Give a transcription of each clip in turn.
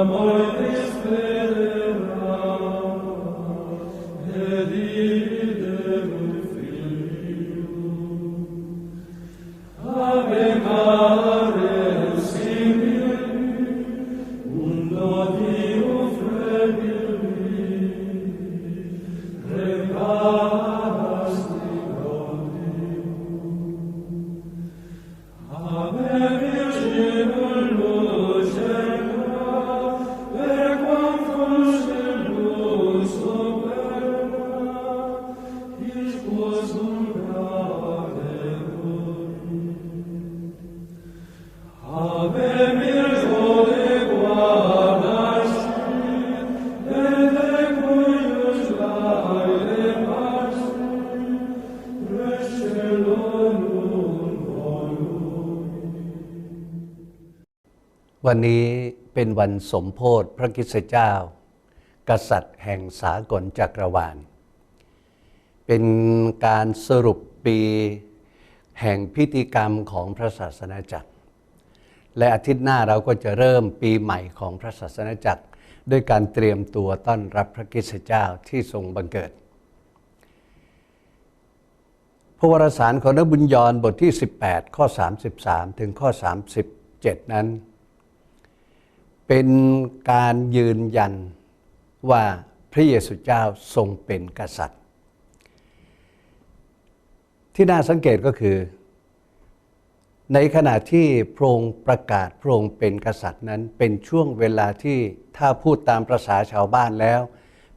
amor es วันนี้เป็นวันสมโพธิพระคริสตเจ้า กษัตริย์แห่งสากลจักรวาล เป็นการสรุปปีแห่งพิธีกรรมของพระศาสนาจักร และอาทิตย์หน้าเราก็จะเริ่มปีใหม่ของพระศาสนาจักร ด้วยการเตรียมตัวต้อนรับพระคริสตเจ้าที่ทรงบังเกิด พระวรสารของนบุญยรบทที่ 18 ข้อ 33 ถึงข้อ 37 นั้น เป็นการยืนยันว่าพระเยซูเจ้าทรงเป็นกษัตริย์ ที่น่าสังเกตก็คือ ในขณะที่พระองค์ประกาศพระองค์เป็นกษัตริย์นั้นเป็นช่วงเวลาที่ถ้าพูดตามประษาชาวบ้านแล้ว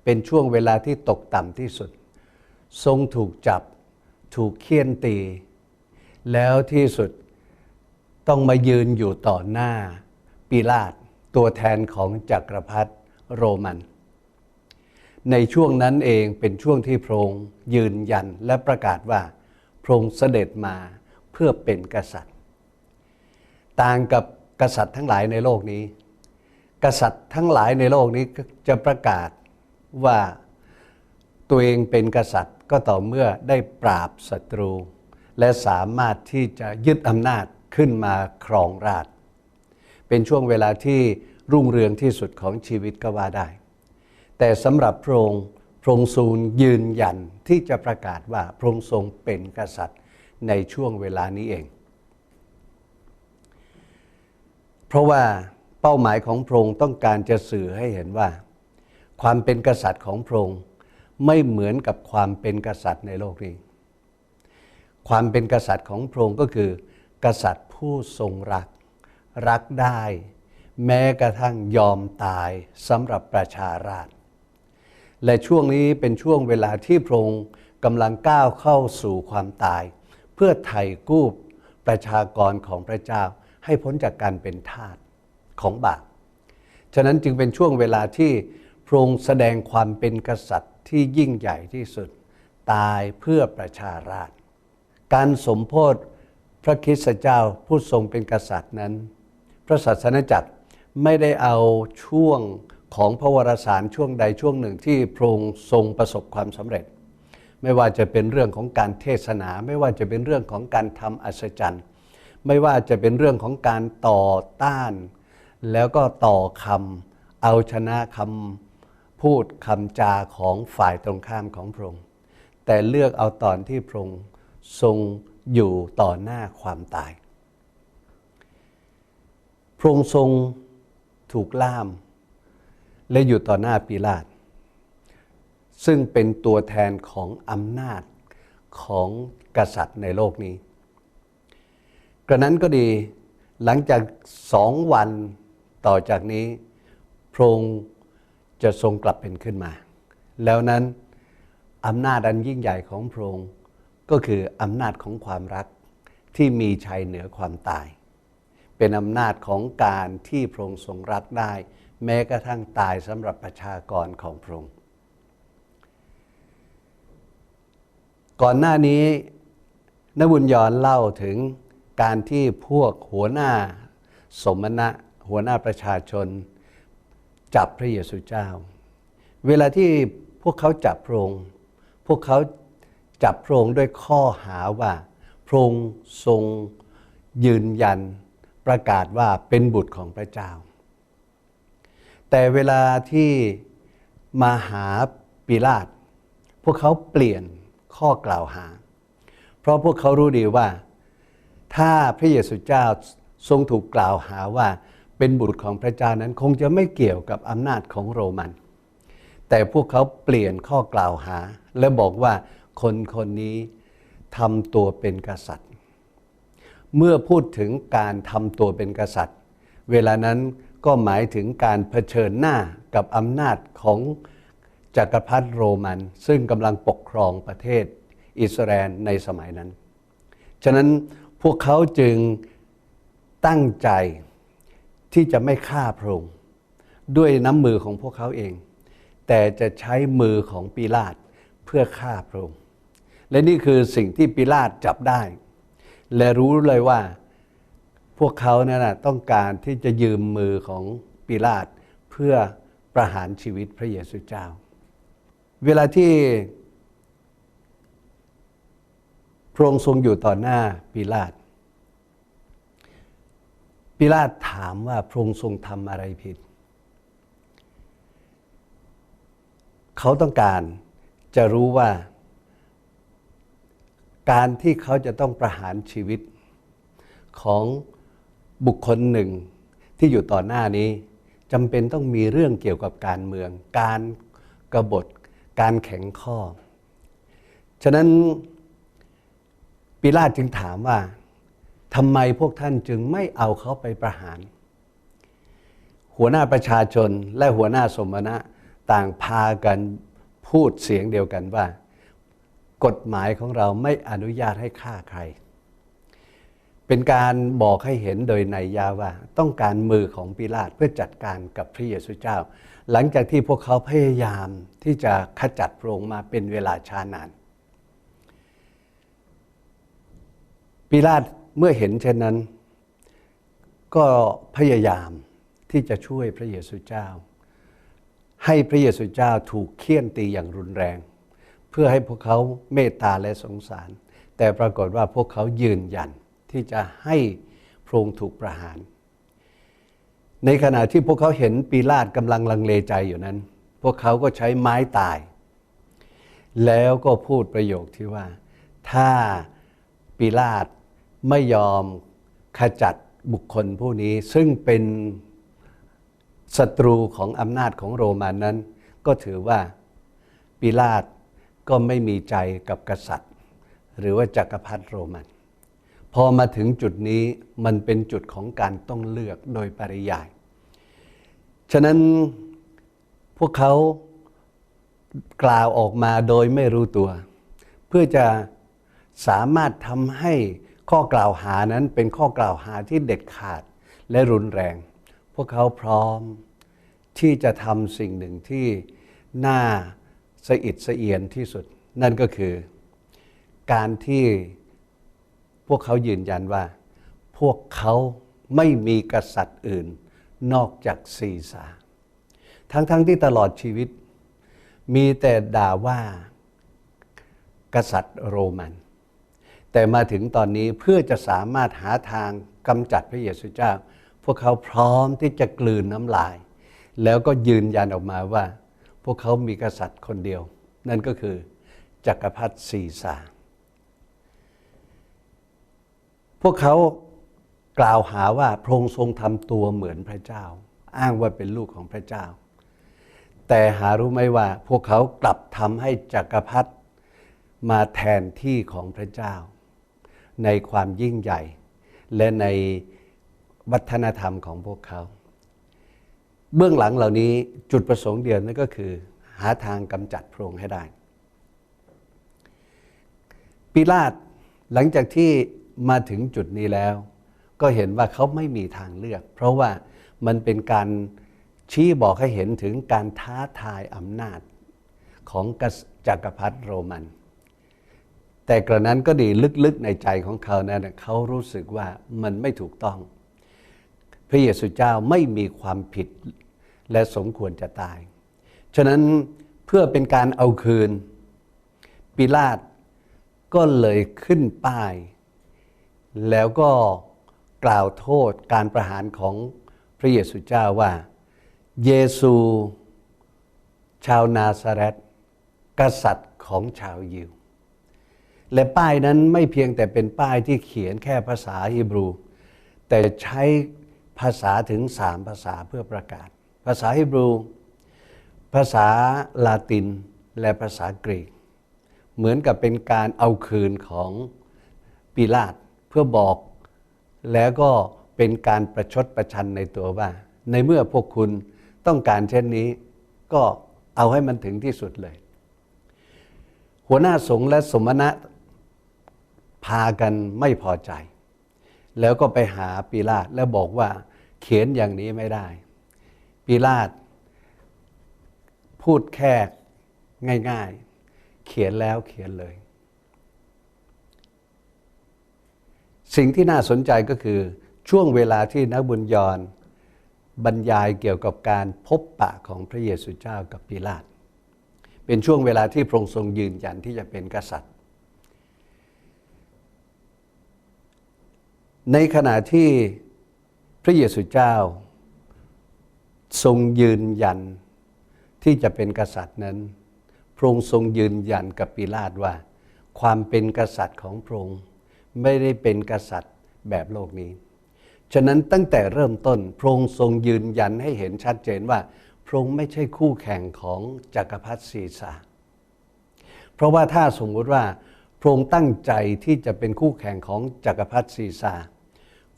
เป็นช่วงเวลาที่ตกต่ำที่สุด ทรงถูกจับถูกเคี่ยนตี แล้วที่สุดต้องมายืนอยู่ต่อหน้าปิลาต ตัวแทนของจักรพรรดิโรมัน ในช่วงนั้นเองเป็นช่วงที่พระองค์ยืนยันและประกาศว่าพระองค์เสด็จมาเพื่อเป็นกษัตริย์ ต่างกับกษัตริย์ทั้งหลายในโลกนี้ กษัตริย์ทั้งหลายในโลกนี้จะประกาศว่าตัวเองเป็นกษัตริย์ก็ต่อเมื่อได้ปราบศัตรู และสามารถที่จะยึดอำนาจขึ้นมาครองราช เป็นช่วงเวลาที่รุ่งเรืองที่สุดของชีวิตก็ว่าได้ แต่สำหรับพระองค์พระองค์ทรงยืนยันที่จะประกาศว่าพระองค์ทรงเป็นกษัตริย์ในช่วงเวลานี้เอง เพราะว่าเป้าหมายของพระองค์ต้องการจะสื่อให้เห็นว่า ความเป็นกษัตริย์ของพระองค์ไม่เหมือนกับความเป็นกษัตริย์ในโลกนี้ ความเป็นกษัตริย์ของพระองค์ก็คือ กษัตริย์ผู้ทรงรัก รักได้ แม้กระทั่งยอมตายสำหรับประชาราษฎรและช่วงนี้เป็นช่วงเวลาที่พระองค์กำลังก้าวเข้าสู่ความตาย เพื่อไถ่กู้ประชากรของพระเจ้าให้พ้นจากการเป็นทาสของบาป ฉะนั้นจึงเป็นช่วงเวลาที่พระองค์แสดงความเป็นกษัตริย์ที่ยิ่งใหญ่ที่สุด ตายเพื่อประชาราษฎรการสมโพธิพระคริสตเจ้าผู้ทรงเป็นกษัตริย์นั้น พระศาสนาจักรไม่ได้เอาช่วงของพระวรสารช่วงใดช่วงหนึ่งที่พระองค์ทรงประสบความสำเร็จ ไม่ว่าจะเป็นเรื่องของการเทศนา ไม่ว่าจะเป็นเรื่องของการทำอัศจรรย์ ไม่ว่าจะเป็นเรื่องของการต่อต้าน แล้วก็ต่อคำเอาชนะคำพูดคำจาของฝ่ายตรงข้ามของพระองค์ แต่เลือกเอาตอนที่พระองค์ทรงอยู่ต่อหน้าความตาย ระองค์ทรงถูกล่าม และอยู่ต่อหน้าปิลาต ซึ่งเป็นตัวแทนของอำนาจของกษัตริย์ในโลกนี้ กระนั้นก็ดีหลังจากสองวันต่อจากนี้พระองค์จะทรงกลับเป็นขึ้นมา แล้วนั้นอำนาจอันยิ่งใหญ่ของพระองค์ก็คืออำนาจของความรักที่มีชัยเหนือความตาย เป็นอำนาจของการที่พระองค์ทรงรักได้ แม้กระทั่งตายสำหรับประชากรของพระองค์ก่อนหน้านี้นบุญยอนเล่าถึงการที่พวกหัวหน้าสมณะหัวหน้าประชาชน จับพระเยซูเจ้า เวลาที่พวกเขาจับพระองค์พวกเขาจับพระองค์ด้วยข้อหาว่าพระองค์ทรงยืนยัน ประกาศว่าเป็นบุตรของพระเจ้า แต่เวลาที่มาหาปิลาต พวกเขาเปลี่ยนข้อกล่าวหา เพราะพวกเขารู้ดีว่า ถ้าพระเยซูเจ้าทรงถูกกล่าวหาว่าเป็นบุตรของพระเจ้านั้นคงจะไม่เกี่ยวกับอำนาจของโรมัน แต่พวกเขาเปลี่ยนข้อกล่าวหา และบอกว่าคนคนนี้ทำตัวเป็นกษัตริย์ เมื่อพูดถึงการทำตัวเป็นกษัตริย์ เวลานั้นก็หมายถึงการเผชิญหน้ากับอำนาจของจักรพรรดิโรมัน ซึ่งกำลังปกครองประเทศอิสราเอลในสมัยนั้น ฉะนั้นพวกเขาจึงตั้งใจที่จะไม่ฆ่าพระองค์ด้วยน้ำมือของพวกเขาเอง แต่จะใช้มือของปิลาตเพื่อฆ่าพระองค์และนี่คือสิ่งที่ปิลาตจับได้ และรู้เลยว่า พวกเขานั่นนะต้องการที่จะยืมมือของปิลาตเพื่อประหารชีวิตพระเยซูเจ้า เวลาที่พระองค์ทรงอยู่ต่อหน้าปิลาตปิลาตถามว่าพระองค์ทรงทำอะไรผิด เขาต้องการจะรู้ว่า การที่เขาจะต้องประหารชีวิตของบุคคลหนึ่งที่อยู่ต่อหน้านี้จำเป็นต้องมีเรื่องเกี่ยวกับการเมือง การกรบฏการแข็งข้อ ฉะนั้นปิลาตจึงถามว่าทำไมพวกท่านจึงไม่เอาเขาไปประหาร หัวหน้าประชาชนและหัวหน้าสมณะต่างพากันพูดเสียงเดียวกันว่า กฎหมายของเราไม่อนุญาตให้ฆ่าใคร เป็นการบอกให้เห็นโดยในยาว่า ต้องการมือของปิลาตเพื่อจัดการกับพระเยซูเจ้า หลังจากที่พวกเขาพยายามที่จะขจัดพระองค์มาเป็นเวลาช้านาน ปิลาตเมื่อเห็นเช่นนั้น ก็พยายามที่จะช่วยพระเยซูเจ้า ให้พระเยซูเจ้าถูกเคี่ยนตีอย่างรุนแรง เพื่อให้พวกเขาเมตตาและสงสาร แต่ปรากฏว่าพวกเขายืนยันที่จะให้พระองค์ถูกประหาร ในขณะที่พวกเขาเห็นปีลาตกำลังลังเลใจอยู่นั้น พวกเขาก็ใช้ไม้ตาย แล้วก็พูดประโยคที่ว่า ถ้าปีลาตไม่ยอมขจัดบุคคลผู้นี้ซึ่งเป็นศัตรูของอำนาจของโรมันนั้น ก็ถือว่าปิลาต ก็ไม่มีใจกับกษัตริย์ หรือว่าจักรพรรดิโรมัน พอมาถึงจุดนี้มันเป็นจุดของการต้องเลือกโดยปริยาย ฉะนั้นพวกเขากล่าวออกมาโดยไม่รู้ตัว เพื่อจะสามารถทำให้ข้อกล่าวหานั้นเป็นข้อกล่าวหาที่เด็ดขาดและรุนแรง พวกเขาพร้อมที่จะทำสิ่งหนึ่งที่น่า สะอิดสะเอียนที่สุด นั่นก็คือการที่พวกเขายืนยันว่า พวกเขาไม่มีกษัตริย์อื่นนอกจากซีซาทั้งๆทที่ตลอดชีวิต มีแต่ด่าว่ากษัตริย์โรมัน แต่มาถึงตอนนี้เพื่อจะสามารถหาทางกำจัดพระเยซูเจ้า พวกเขาพร้อมที่จะกลืนน้ำลาย แล้วก็ยืนยันออกมาว่า พวกเขามีกษัตริย์คนเดียว นั่นก็คือจักรพรรดิซีซาพวกเขากล่าวหาว่าพระองค์ทรงทำตัวเหมือนพระเจ้า อ้างว่าเป็นลูกของพระเจ้า แต่หารู้ไหมว่า พวกเขากลับทำให้จักรพรรดิมาแทนที่ของพระเจ้า ในความยิ่งใหญ่ และในวัฒนธรรมของพวกเขา เบื้องหลังเหล่านี้จุดประสงค์เดียวนั่นก็คือ หาทางกำจัดพระองค์ให้ได้ ปิลาตหลังจากที่มาถึงจุดนี้แล้ว ก็เห็นว่าเขาไม่มีทางเลือก เพราะว่ามันเป็นการชี้บอกให้เห็นถึงการท้าทายอำนาจของกษจักรพรรดิโรมัน แต่กระนั้นก็ดีลึกๆในใจของเขานะั้นเขารู้สึกว่ามันไม่ถูกต้อง พระเยซูเจ้าไม่มีความผิด และสมควรจะตาย ฉะนั้นเพื่อเป็นการเอาคืน ปิลาตก็เลยขึ้นป้าย แล้วก็กล่าวโทษการประหารของพระเยซูเจ้าว่า เยซูชาวนาซาเรตกษัตริย์ของชาวยิว และป้ายนั้นไม่เพียงแต่เป็นป้ายที่เขียนแค่ภาษาฮีบรู แต่ใช้ภาษาถึงสามภาษาเพื่อประกาศ ภาษาฮีบรู ภาษาลาตินและภาษากรีก เหมือนกับเป็นการเอาคืนของปิลาตเพื่อบอก แล้วก็เป็นการประชดประชันในตัวว่า ในเมื่อพวกคุณต้องการเช่นนี้ ก็เอาให้มันถึงที่สุดเลย หัวหน้าสงฆ์และสมณะพากันไม่พอใจ แล้วก็ไปหาปีลาตแล้วบอกว่าเขียนอย่างนี้ไม่ได้ ปีลาตพูดแค่ง่าย ๆ เขียนแล้วเขียนเลย สิ่งที่น่าสนใจก็คือช่วงเวลาที่นักบุญยอนบรรยายเกี่ยวกับการพบปะของพระเยซูเจ้ากับปิลาตเป็นช่วงเวลาที่พระองค์ทรงยืนยันที่จะเป็นกษัตริย์ ในขณะที่พระเยซูเจ้า ทรงยืนยันที่จะเป็นกษัตริย์นั้น พระองค์ทรงยืนยันกับปิลาตว่า ความเป็นกษัตริย์ของพระองค์ไม่ได้เป็นกษัตริย์แบบโลกนี้ ฉะนั้นตั้งแต่เริ่มต้นพระองค์ทรงยืนยันให้เห็นชัดเจนว่า พระองค์ไม่ใช่คู่แข่งของจักรพรรดิซีซาเพราะว่าถ้าสมมุติว่าพระองค์ตั้งใจที่จะเป็นคู่แข่งของจักรพรรดิซีซา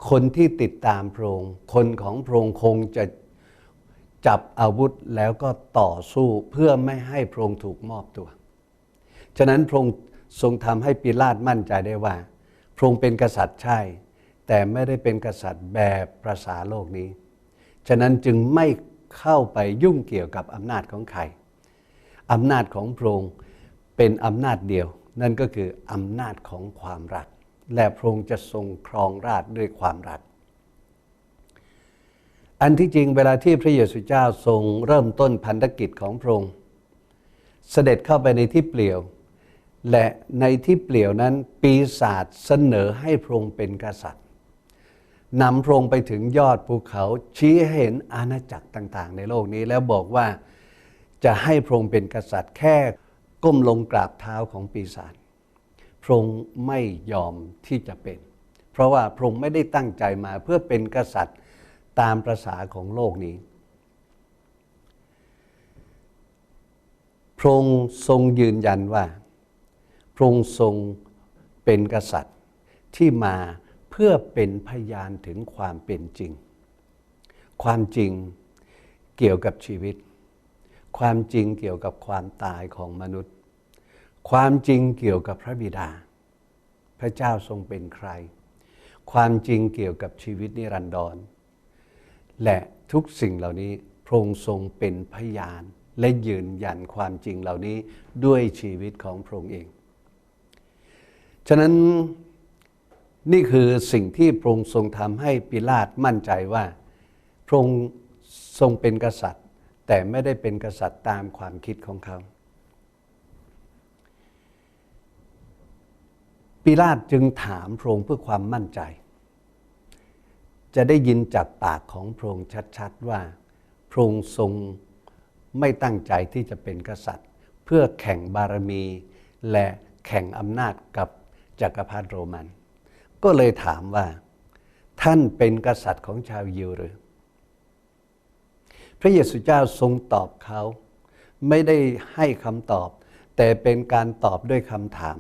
คนที่ติดตามพระองค์คนของพระองค์คงจะ จับอาวุธแล้วก็ต่อสู้เพื่อไม่ให้พระองค์ถูกมอบตัว ฉะนั้นพระองค์ทรงทำให้ปิลาตมั่นใจได้ว่า พระองค์เป็นกษัตริย์ใช่ แต่ไม่ได้เป็นกษัตริย์แบบประสาโลกนี้ ฉะนั้นจึงไม่เข้าไปยุ่งเกี่ยวกับอำนาจของใครอำนาจของพระองค์เป็นอำนาจเดียว นั่นก็คืออำนาจของความรัก และพระองค์จะทรงครองราชด้วยความรัก อันที่จริงเวลาที่พระเยซูเจ้าทรงเริ่มต้นพันธกิจของพระองค์ เสด็จเข้าไปในที่เปลี่ยว และในที่เปลี่ยวนั้นปีศาจเสนอให้พระองค์เป็นกษัตริย์นำพระองค์ไปถึงยอดภูเขาชี้ให้เห็นอาณาจักรต่าง ๆ ในโลกนี้แล้วบอกว่าจะให้พระองค์เป็นกษัตริย์แค่ก้มลงกราบเท้าของปีศาจพระองค์ไม่ยอมที่จะเป็น เพราะว่าพระองค์ไม่ได้ตั้งใจมาเพื่อเป็นกษัตริย์ ตามประษาของโลกนี้พระองค์ทรงยืนยันว่าพระองค์ทรงเป็นกษัตริย์ที่มาเพื่อเป็นพยานถึงความเป็นจริง ความจริงเกี่ยวกับชีวิต ความจริงเกี่ยวกับความตายของมนุษย์ ความจริงเกี่ยวกับพระบิดา พระเจ้าทรงเป็นใคร ความจริงเกี่ยวกับชีวิตนิรันดร และทุกสิ่งเหล่านี้พระองค์ทรงเป็นพยาน และยืนยันความจริงเหล่านี้ด้วยชีวิตของพระองค์เอง ฉะนั้นนี่คือสิ่งที่พระองค์ทรงทำให้ปิลาตมั่นใจว่า พระองค์ทรงเป็นกษัตริย์ แต่ไม่ได้เป็นกษัตริย์ตามความคิดของเขาปิลาตจึงถามพระองค์เพื่อความมั่นใจ จะได้ยินจากปากของพระองค์ชัดๆว่า พระองค์ทรงไม่ตั้งใจที่จะเป็นกษัตริย์ เพื่อแข่งบารมีและแข่งอำนาจกับจักรพรรดิโรมัน ก็เลยถามว่า ท่านเป็นกษัตริย์ของชาวยิวหรือ พระเยซูเจ้าทรงตอบเขา ไม่ได้ให้คำตอบ แต่เป็นการตอบด้วยคำถาม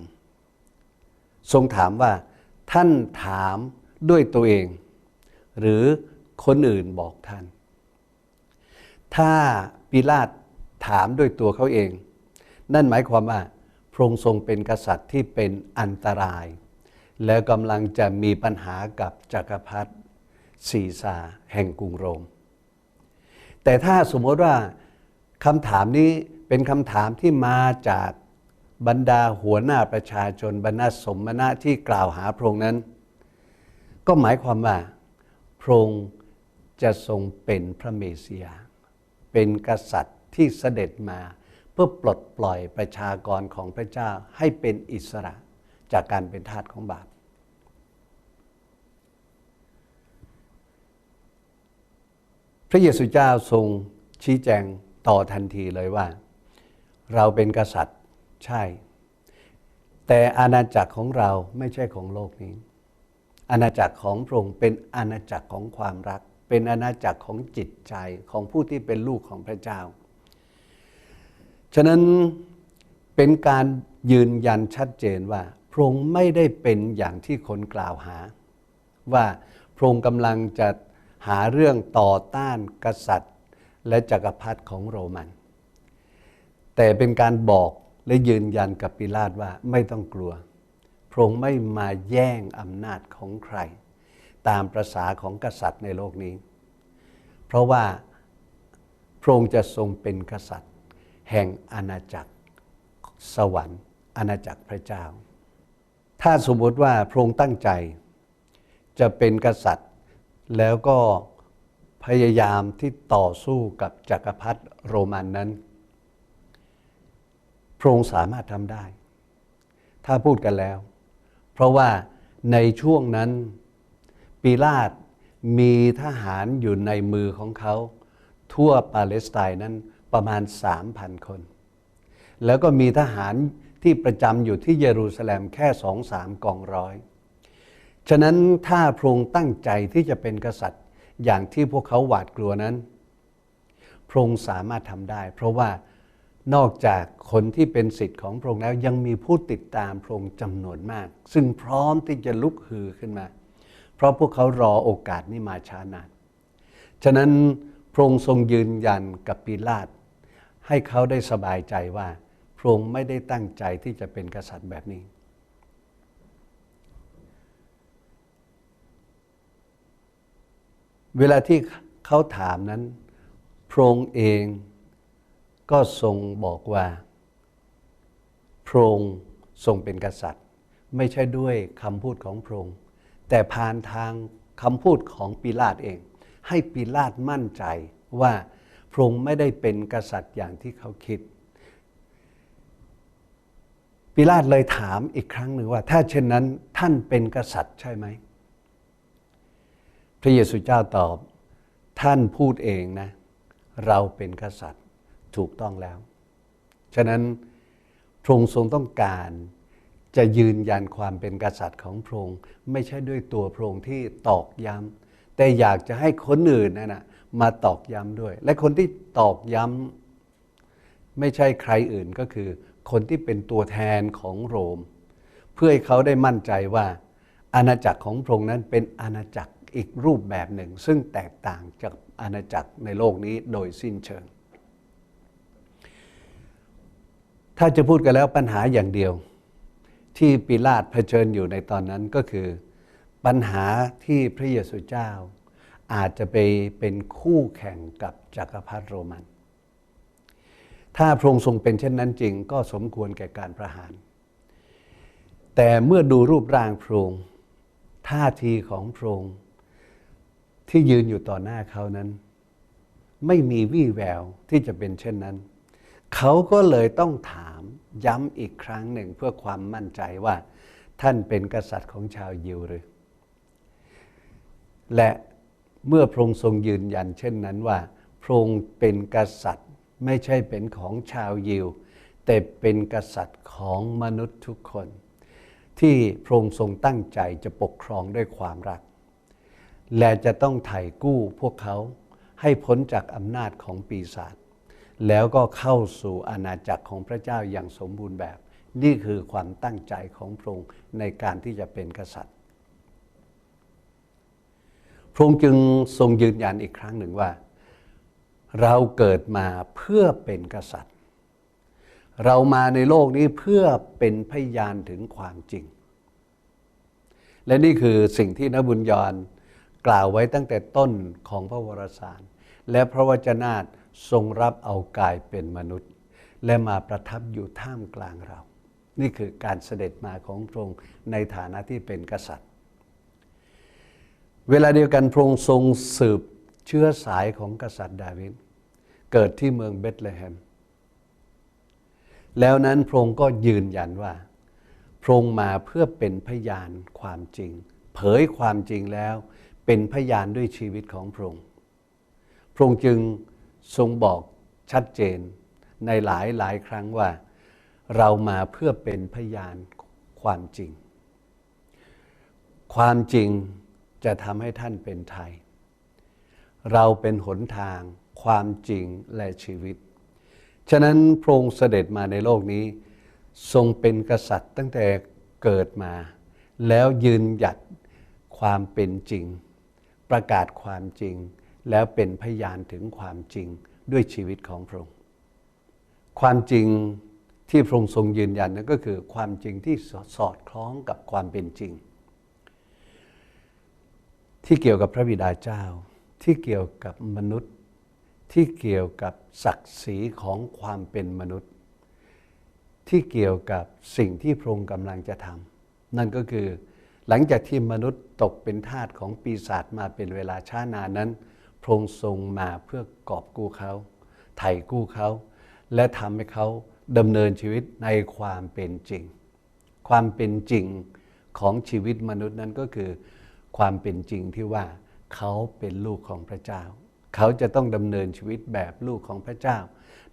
ทรงถามว่า ท่านถามด้วยตัวเอง หรือคนอื่นบอกท่าน ถ้าปิลาตถามด้วยตัวเขาเอง นั่นหมายความว่าพระองค์ทรงเป็นกษัตริย์ที่เป็นอันตราย แล้วกำลังจะมีปัญหากับจักรพรรดิซีซาแห่งกรุงโรม แต่ถ้าสมมติว่าคำถามนี้เป็นคำถามที่มาจากบรรดาหัวหน้าประชาชนบรรดาสมณะที่กล่าวหาพระองค์นั้น ก็หมายความว่า พระองค์จะทรงเป็นพระเมสสิยาเป็นกษัตริย์ที่เสด็จมาเพื่อปลดปล่อยประชากรของพระเจ้าให้เป็นอิสระจากการเป็นทาสของบาป พระเยซูเจ้าทรงชี้แจงต่อทันทีเลยว่า เราเป็นกษัตริย์ใช่ แต่อาณาจักรของเราไม่ใช่ของโลกนี้ อาณาจักรของพระองค์เป็นอาณาจักรของความรัก เป็นอาณาจักรของจิตใจของผู้ที่เป็นลูกของพระเจ้า ฉะนั้นเป็นการยืนยันชัดเจนว่า พระองค์ไม่ได้เป็นอย่างที่คนกล่าวหา ว่าพระองค์กำลังจะหาเรื่องต่อต้านกษัตริย์ และจักรพรรดิของโรมัน แต่เป็นการบอกและยืนยันกับปิลาตว่าไม่ต้องกลัว ระองค์ไม่มาแย่งอำนาจของใคร ตามประษาของกษัตริย์ในโลกนี้ เพราะว่าพระองค์จะทรงเป็นกษัตริย์ แห่งอาณาจักรสวรรค์ อาณาจักรพระเจ้า ถ้าสมมติว่าพระองค์ตั้งใจจะเป็นกษัตริย์แล้วก็พยายามที่ต่อสู้กับจักรพรรดิโรมันนั้น พระองค์สามารถทำได้ ถ้าพูดกันแล้ว เพราะว่าในช่วงนั้นปีลาตมีทหารอยู่ในมือของเขา ทั่วปาเลสไตน์นั้นประมาณ 3,000 คน แล้วก็มีทหารที่ประจำอยู่ที่เยรูซาเล็มแค่สองสามกองร้อย ฉะนั้นถ้าพระองค์ตั้งใจที่จะเป็นกษัตริย์อย่างที่พวกเขาหวาดกลัวนั้น พระองค์สามารถทำได้ เพราะว่า นอกจากคนที่เป็นสิทธิ์ของพระองค์แล้วยังมีผู้ติดตามพระองค์จำนวนมาก ซึ่งพร้อมที่จะลุกฮือขึ้นมา เพราะพวกเขารอโอกาสนี้มาช้านาน ฉะนั้นพระองค์ทรงยืนยันกับปีลาตให้เขาได้สบายใจว่าพระองค์ไม่ได้ตั้งใจที่จะเป็นกษัตริย์แบบนี้ เวลาที่เขาถามนั้นพระองค์เอง ก็ทรงบอกว่าพระองค์ทรงเป็นกษัตริย์ ไม่ใช่ด้วยคำพูดของพระองค์แต่ผ่านทางคำพูดของปิลาตเอง ให้ปิลาตมั่นใจว่าพระองค์ไม่ได้เป็นกษัตริย์อย่างที่เขาคิดปิลาตเลยถามอีกครั้งหนึ่งว่า ถ้าเช่นนั้นท่านเป็นกษัตริย์ใช่ไหม พระเยซูเจ้าตอบ ท่านพูดเองนะ เราเป็นกษัตริย์ ถูกต้องแล้ว ฉะนั้นพระองค์ทรงต้องการจะยืนยันความเป็นกษัตริย์ของพระองค์ไม่ใช่ด้วยตัวพระองค์ที่ตอกย้ำแต่อยากจะให้คนอื่นนั่นนะมาตอกย้ำด้วย และคนที่ตอกย้ำไม่ใช่ใครอื่นก็คือ คนที่เป็นตัวแทนของโรม เพื่อให้เขาได้มั่นใจว่า อาณาจักรของพระองค์นั้นเป็นอาณาจักรอีกรูปแบบหนึ่ง ซึ่งแตกต่างจากอาณาจักรในโลกนี้โดยสิ้นเชิง ถ้าจะพูดกันแล้วปัญหาอย่างเดียว ที่ปิลาตเผชิญอยู่ในตอนนั้นก็คือ ปัญหาที่พระเยซูเจ้า อาจจะไปเป็นคู่แข่งกับจักรพรรดิโรมัน ถ้าพระองค์ทรงเป็นเช่นนั้นจริง ก็สมควรแก่การประหาร แต่เมื่อดูรูปร่างพระองค์ท่าทีของพระองค์ที่ยืนอยู่ต่อหน้าเขานั้น ไม่มีวี่แววที่จะเป็นเช่นนั้น เขาก็เลยต้องถามย้ำอีกครั้งหนึ่งเพื่อความมั่นใจว่า ท่านเป็นกษัตริย์ของชาวยิวหรือ และเมื่อพระองค์ทรงยืนยันเช่นนั้นว่าพระองค์เป็นกษัตริย์ไม่ใช่เป็นของชาวยิว แต่เป็นกษัตริย์ของมนุษย์ทุกคน ที่พระองค์ทรงตั้งใจจะปกครองด้วยความรัก และจะต้องไถ่กู้พวกเขาให้พ้นจากอำนาจของปีศาจ แล้วก็เข้าสู่อาณาจักรของพระเจ้าอย่างสมบูรณ์แบบ นี่คือความตั้งใจของพระองค์ในการที่จะเป็นกษัตริย์ พระองค์จึงทรงยืนยันอีกครั้งหนึ่งว่า เราเกิดมาเพื่อเป็นกษัตริย์ เรามาในโลกนี้เพื่อเป็นพยานถึงความจริง และนี่คือสิ่งที่นบุญยอนกล่าวไว้ตั้งแต่ต้นของพระวรสาร และพระวจนะ ทรงรับเอากายเป็นมนุษย์ และมาประทับอยู่ท่ามกลางเรา นี่คือการเสด็จมาของพระองค์ในฐานะที่เป็นกษัตริย์ เวลาเดียวกันพระองค์ทรงสืบเชื้อสายของกษัตริย์ดาวิดเกิดที่เมืองเบธเลเฮม แล้วนั้นพระองค์ก็ยืนยันว่าพระองค์มาเพื่อเป็นพยานความจริง เผยความจริงแล้วเป็นพยานด้วยชีวิตของพระองค์พระองค์จึง ทรงบอกชัดเจนในหลายหลายครั้งว่า เรามาเพื่อเป็นพยานความจริง ความจริงจะทำให้ท่านเป็นไทย เราเป็นหนทาง ความจริงและชีวิต ฉะนั้นพระองค์เสด็จมาในโลกนี้ ทรงเป็นกษัตริย์ตั้งแต่เกิดมา แล้วยืนหยัดความเป็นจริง ประกาศความจริง แล้วเป็นพยานถึงความจริงด้วยชีวิตของพระองค์ ความจริงที่พระองค์ทรงยืนยันนั่นก็คือความจริงที่สอดคล้องกับความเป็นจริง ที่เกี่ยวกับพระบิดาเจ้า ที่เกี่ยวกับมนุษย์ ที่เกี่ยวกับศักดิ์ศรีของความเป็นมนุษย์ ที่เกี่ยวกับสิ่งที่พระองค์กำลังจะทำนั่นก็คือหลังจากที่มนุษย์ตกเป็นทาสของปีศาจมาเป็นเวลาช้านานนั้น พระองค์ทรงมาเพื่อกอบกู้เขาไถ่กู้เขา และทำให้เขาดำเนินชีวิตในความเป็นจริง ความเป็นจริงของชีวิตมนุษย์นั้นก็คือ ความเป็นจริงที่ว่าเขาเป็นลูกของพระเจ้า เขาจะต้องดำเนินชีวิตแบบลูกของพระเจ้า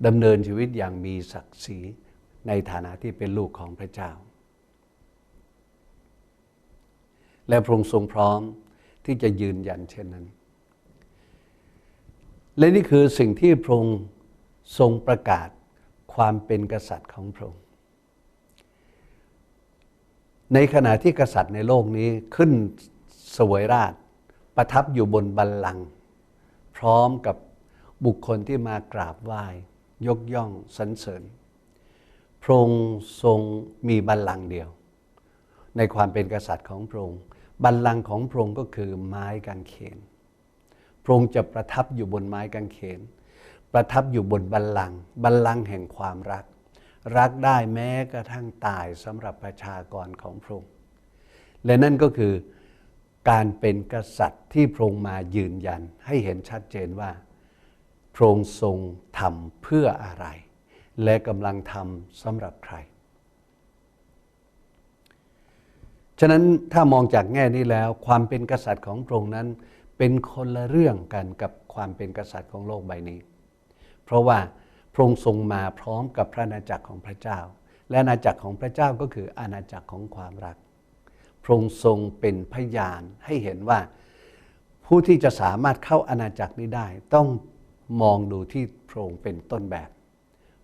ดำเนินชีวิตอย่างมีศักดิ์ศรีในฐานะที่เป็นลูกของพระเจ้า และพระองค์ทรงพร้อมที่จะยืนยันเช่นนั้น และนี่คือสิ่งที่พระองค์ทรงประกาศความเป็นกษัตริย์ของพระองค์ ในขณะที่กษัตริย์ในโลกนี้ขึ้นสวยราช ประทับอยู่บนบัลลังก์พร้อมกับบุคคลที่มากราบไหว้ ยกย่องสรรเสริญ พระองค์ทรงมีบัลลังก์เดียว ในความเป็นกษัตริย์ของพระองค์ บัลลังก์ของพระองค์ก็คือไม้กางเขน พระองค์จะประทับอยู่บนไม้กางเขน ประทับอยู่บนบัลลังก์บัลลังก์แห่งความรัก รักได้แม้กระทั่งตายสำหรับประชากรของพระองค์และนั่นก็คือการเป็นกษัตริย์ที่พระองค์มายืนยัน ให้เห็นชัดเจนว่าพระองค์ทรงทำเพื่ออะไร และกำลังทำสำหรับใคร ฉะนั้นถ้ามองจากแง่นี้แล้ว ความเป็นกษัตริย์ของพระองค์นั้น เป็นคนละเรื่องกันกับความเป็นกษัตริย์ของโลกใบนี้ เพราะว่าพระองค์ทรงมาพร้อมกับพระนาจักรของพระเจ้า และอาณาจักรของพระเจ้าก็คืออาณาจักรของความรัก พระองค์ทรงเป็นพยานให้เห็นว่าผู้ที่จะสามารถเข้าอาณาจักรนี้ได้ ต้องมองดูที่พระองค์เป็นต้นแบบ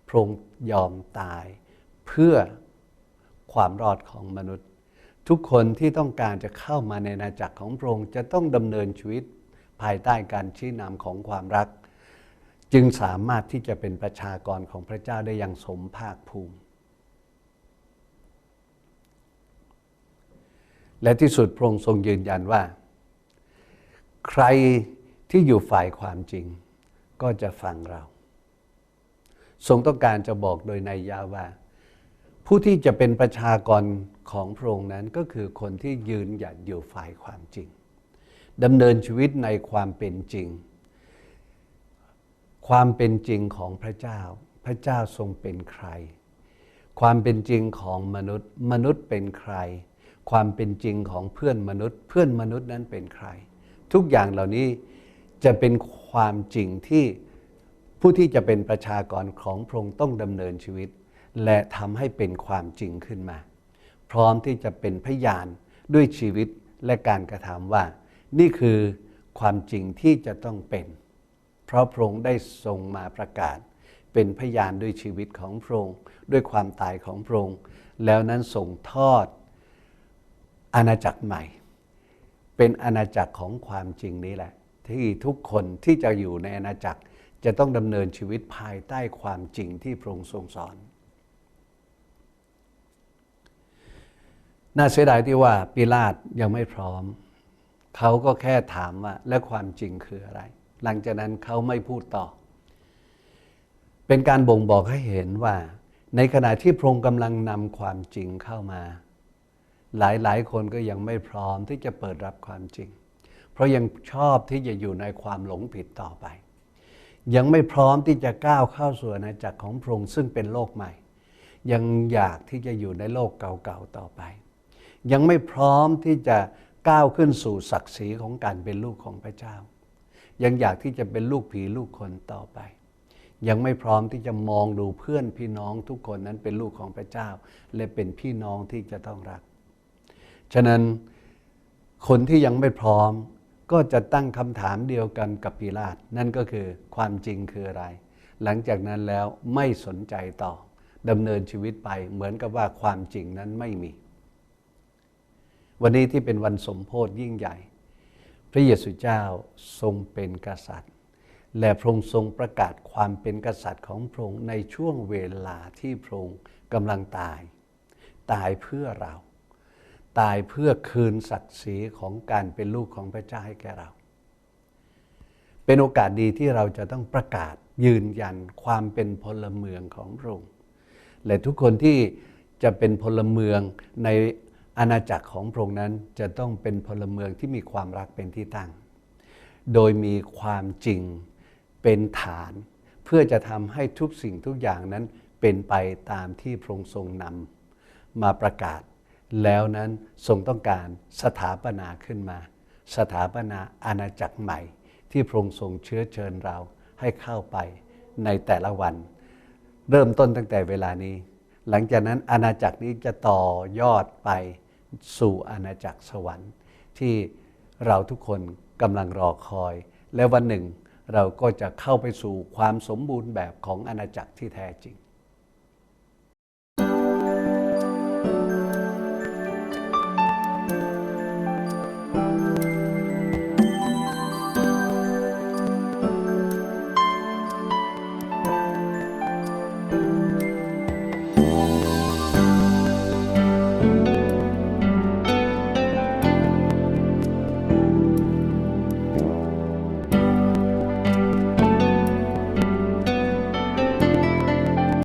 พระองค์ยอมตายเพื่อความรอดของมนุษย์ ทุกคนที่ต้องการจะเข้ามาในอาณาจักรของพระองค์จะต้องดำเนินชีวิตภายใต้การชี้นำของความรัก จึงสามารถที่จะเป็นประชากรของพระเจ้าได้อย่างสมภาคภูมิ และที่สุดพระองค์ทรงยืนยันว่า ใครที่อยู่ฝ่ายความจริง ก็จะฟังเรา ทรงต้องการจะบอกโดยในยาว่า ผู้ที่จะเป็นประชากร ของพระองค์นั้นก็คือคนที่ยืนหยัดอยู่ฝ่ายความจริงดำเนินชีวิตในความเป็นจริง ความเป็นจริงของพระเจ้า พระเจ้าทรงเป็นใคร ความเป็นจริงของมนุษย์ มนุษย์เป็นใคร ความเป็นจริงของเพื่อนมนุษย์ เพื่อนมนุษย์นั้นเป็นใคร ทุกอย่างเหล่านี้จะเป็นความจริงที่ผู้ที่จะเป็นประชากรของพระองค์ต้องดำเนินชีวิต และทำให้เป็นความจริงขึ้นมา พร้อมที่จะเป็นพยานด้วยชีวิตและการกระทำว่า นี่คือความจริงที่จะต้องเป็น เพราะพระองค์ได้ทรงมาประกาศ เป็นพยานด้วยชีวิตของพระองค์ด้วยความตายของพระองค์แล้วนั้นส่งทอดอาณาจักรใหม่ เป็นอาณาจักรของความจริงนี้แหละ ที่ทุกคนที่จะอยู่ในอาณาจักรจะต้องดำเนินชีวิตภายใต้ความจริงที่พระองค์ทรงสอน น่าเสียดายที่ว่าปิลาตยังไม่พร้อม เขาก็แค่ถามว่า และความจริงคืออะไร หลังจากนั้นเขาไม่พูดต่อ เป็นการบ่งบอกให้เห็นว่า ในขณะที่พระองค์กำลังนำความจริงเข้ามา หลายๆ คนก็ยังไม่พร้อมที่จะเปิดรับความจริง เพราะยังชอบที่จะอยู่ในความหลงผิดต่อไป ยังไม่พร้อมที่จะก้าวเข้าสู่อาณาจักรของพระองค์ซึ่งเป็นโลกใหม่ ยังอยากที่จะอยู่ในโลกเก่าๆต่อไป ยังไม่พร้อมที่จะก้าวขึ้นสู่ศักดิ์ศรีของการเป็นลูกของพระเจ้า ยังอยากที่จะเป็นลูกผีลูกคนต่อไป ยังไม่พร้อมที่จะมองดูเพื่อนพี่น้องทุกคนนั้นเป็นลูกของพระเจ้า และเป็นพี่น้องที่จะต้องรัก ฉะนั้นคนที่ยังไม่พร้อมก็จะตั้งคำถามเดียวกันกับปีลาตนั่นก็คือความจริงคืออะไร หลังจากนั้นแล้วไม่สนใจต่อดำเนินชีวิตไปเหมือนกับว่าความจริงนั้นไม่มี วันนี้ที่เป็นวันสมโพธิยิ่งใหญ่ พระเยซูเจ้าทรงเป็นกษัตริย์ และพระองค์ทรงประกาศความเป็นกษัตริย์ของพระองค์ในช่วงเวลาที่พระองค์กำลังตาย ตายเพื่อเรา ตายเพื่อคืนศักดิ์ศรีของการเป็นลูกของพระเจ้าให้แก่เรา เป็นโอกาสดีที่เราจะต้องประกาศยืนยันความเป็นพลเมืองของพระองค์และทุกคนที่จะเป็นพลเมืองใน อาณาจักรของพระองค์นั้นจะต้องเป็นพลเมืองที่มีความรักเป็นที่ตั้ง โดยมีความจริงเป็นฐาน เพื่อจะทำให้ทุกสิ่งทุกอย่างนั้นเป็นไปตามที่พระองค์ทรงนำมาประกาศ แล้วนั้นทรงต้องการสถาปนาขึ้นมา สถาปนาอาณาจักรใหม่ ที่พระองค์ทรงเชื้อเชิญเราให้เข้าไปในแต่ละวัน เริ่มต้นตั้งแต่เวลานี้ หลังจากนั้นอาณาจักรนี้จะต่อยอดไป สู่อาณาจักรสวรรค์ ที่เราทุกคนกำลังรอคอย และวันหนึ่งเราก็จะเข้าไปสู่ความสมบูรณ์แบบของอาณาจักรที่แท้จริง